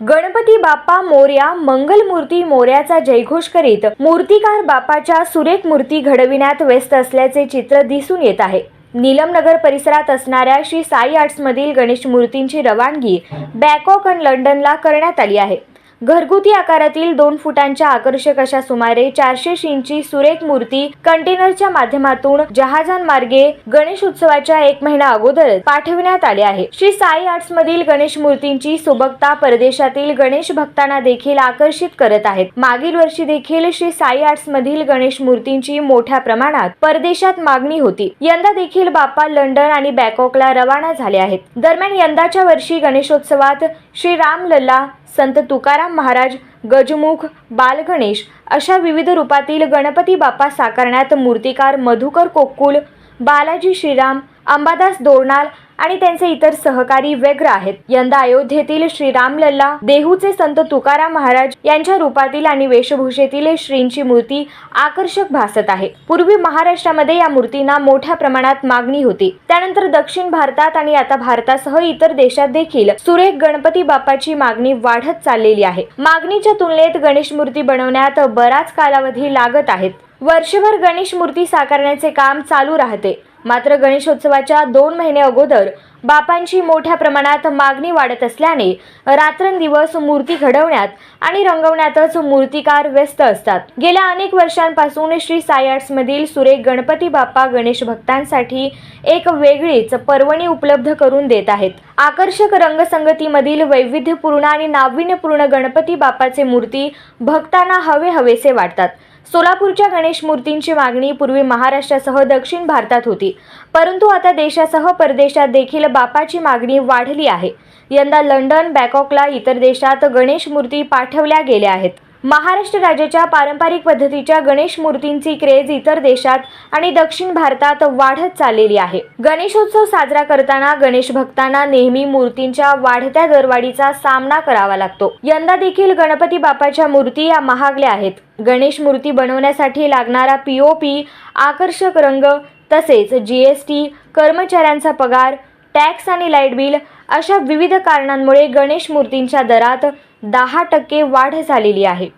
गणपती बाप्पा मोर्या मंगलमूर्ती मोर्याचा जयघोष करीत मूर्तिकार बाप्पाच्या सुरेख मूर्ती घडविण्यात व्यस्त असल्याचे चित्र दिसून येत आहे. नीलमनगर परिसरात असणाऱ्या श्री साई आर्ट्समधील गणेश मूर्तींची रवानगी बॅकॉक आणि लंडनला करण्यात आली आहे. घरगुती आकारातील दोन फुटांच्या आकर्षक अशा सुमारे चारशे इंची सुरेख मूर्ती कंटेनरच्या माध्यमातून जहाजांमार्गे गणेश उत्सवाच्या एक महिना अगोदर पाठविण्यात आले आहे. श्री साई आर्ट्स मधील गणेश मूर्तींची सुबकता परदेशातील गणेश भक्तांना देखील आकर्षित करत आहेत. मागील वर्षी देखील श्री साई आर्ट्स मधील गणेश मूर्तींची मोठ्या प्रमाणात परदेशात मागणी होती. यंदा देखील बाप्पा लंडन आणि बॅकॉकला रवाना झाले आहेत. दरम्यान यंदाच्या वर्षी गणेशोत्सवात श्री राम लल्ला संत तुकाराम महाराज गजमुख बालगणेश अशा विविध रूपातील गणपती बाप्पा साकारण्यात मूर्तिकार मधुकर कोक्कुल बालाजी श्रीराम अंबादास दोरनाल आणि त्यांचे इतर सहकारी व्यग्र आहेत. यंदा अयोध्येतील श्रीराम लल्ला देहूचे संत तुकाराम महाराज यांच्या रूपातील आणि वेशभूषेतील श्रींची मूर्ती आकर्षक भासत आहे. पूर्वी महाराष्ट्रामध्ये या मूर्तींना मोठ्या प्रमाणात मागणी होती. त्यानंतर दक्षिण भारतात आणि आता भारतासह इतर देशात देखील सुरेख गणपती बाप्पाची मागणी वाढत चाललेली आहे. मागणीच्या तुलनेत गणेश मूर्ती बनवण्यात बराच कालावधी लागत आहेत वर्षभर गणेश मूर्ती साकारण्याचे काम चालू राहते. मात्र गणेशोत्सवाच्या दोन महिने अगोदर बापांची मोठ्या प्रमाणात मागणी वाढत असल्याने रात्रंदिवस मूर्ती घडवण्यात आणि रंगवण्यातच मूर्तिकार व्यस्त असतात. गेल्या अनेक वर्षांपासून श्री साई आर्ट्समधील सुरेख गणपती बाप्पा गणेश भक्तांसाठी एक वेगळीच पर्वणी उपलब्ध करून देत आहेत. आकर्षक रंगसंगतीमधील वैविध्यपूर्ण आणि नाविन्यपूर्ण गणपती बाप्पाचे मूर्ती भक्तांना हवे हवेसे वाटतात. सोलापूरच्या गणेश मूर्तींची मागणी पूर्वी महाराष्ट्रासह दक्षिण भारतात होती. परंतु आता देशासह परदेशात देखील बापाची मागणी वाढली आहे. यंदा लंडन बॅकॉकला इतर देशात गणेश मूर्ती पाठवल्या गेल्या आहेत. महाराष्ट्र राज्याच्या पारंपरिक पद्धतीच्या गणेश मूर्तींची क्रेज इतर देशात आणि दक्षिण भारतात वाढत चाललेली आहे. गणेशोत्सव साजरा करताना गणेश भक्तांना नेहमी मूर्तींच्या वाढत्या दरवाढीचा सामना करावा लागतो. यंदा देखील गणपती बाप्पाच्या मूर्ती या महागल्या आहेत. गणेश मूर्ती बनवण्यासाठी लागणारा पीओपी आकर्षक रंग तसेच जीएसटी कर्मचाऱ्यांचा पगार टॅक्स आणि लाइट बिल अशा विविध कारणांमुळे गणेश मूर्तींच्या दरात दहा टक्के वाढ झालेली आहे.